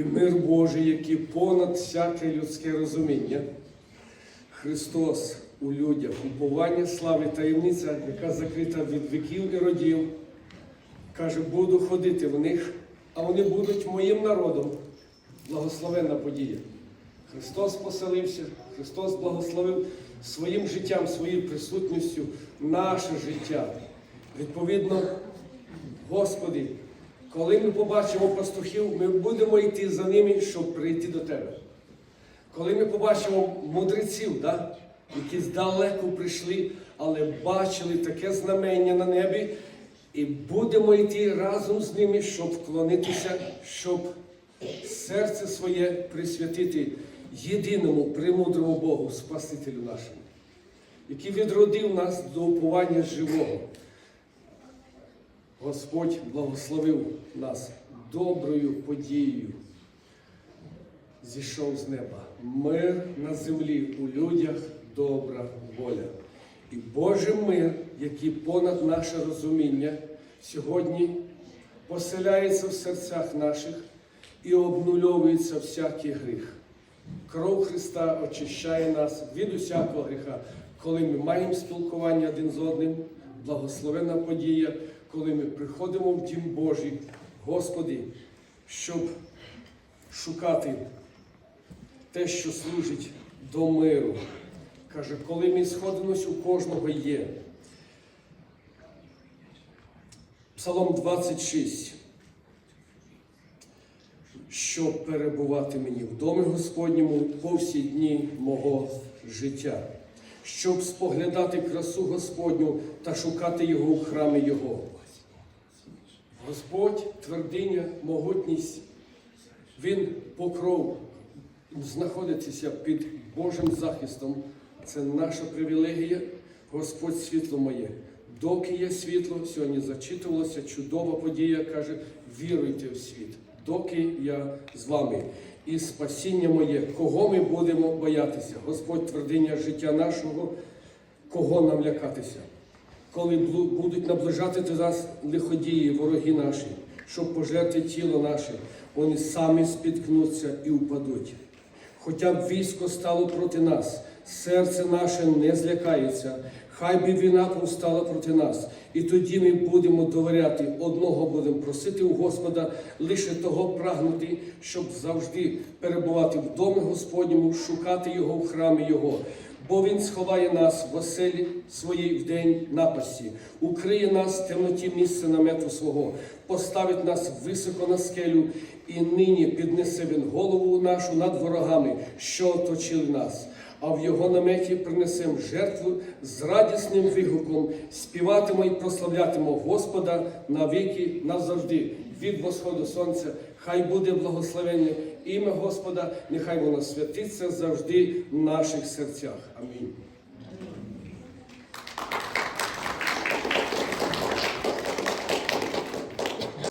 і мир Божий, який понад всяке людське розуміння. Христос у людях, уповання слави, таємниця, яка закрита від віків і родів, каже, буду ходити в них, а вони будуть моїм народом. Благословенна подія. Христос поселився, Христос благословив своїм життям, своєю присутністю наше життя. Відповідно, Господи, коли ми побачимо пастухів, ми будемо йти за ними, щоб прийти до Тебе. Коли ми побачимо мудреців, да, які здалеку прийшли, але бачили таке знамення на небі, і будемо йти разом з ними, щоб вклонитися, щоб серце своє присвятити єдиному премудрому Богу, Спасителю нашому, який відродив нас до уповання живого. Господь благословив нас доброю подією. Зійшов з неба. Мир на землі у людях добра воля. І Божий мир, який понад наше розуміння, сьогодні поселяється в серцях наших і обнульовується всякий гріх. Кров Христа очищає нас від усякого гріха, коли ми маємо спілкування один з одним, благословенна подія, коли ми приходимо в Дім Божий, Господи, щоб шукати те, що служить до миру. Каже, коли ми сходимось, у кожного є. Псалом 26. Щоб перебувати мені в домі Господньому по всі дні мого життя, щоб споглядати красу Господню та шукати Його в храмі Його. Господь твердиня, могутність, Він покров знаходитися під Божим захистом. Це наша привілегія, Господь світло моє. Доки є світло, сьогодні зачитувалася чудова подія, каже, віруйте в світ, доки я з вами. І спасіння моє, кого ми будемо боятися? Господь твердиня життя нашого, кого нам лякатися? Коли будуть наближати до нас лиходії, вороги наші, щоб пожерти тіло наше, вони самі спіткнуться і впадуть. Хоча б військо стало проти нас, серце наше не злякається, хай би війна повстала проти нас, і тоді ми будемо довіряти, одного будемо просити у Господа, лише того прагнути, щоб завжди перебувати в домі Господньому, шукати Його в храмі Його. Бо Він сховає нас в оселі своїй в день напасті, укриє нас в темноті місця намету свого, поставить нас високо на скелю, і нині піднесе він голову нашу над ворогами, що оточили нас. А в його наметі принесемо жертву з радісним вигуком, співатимо і прославлятимо Господа навіки назавжди. Від восходу сонця, хай буде благословення ім'я Господа, нехай воно святиться завжди в наших серцях. Амінь.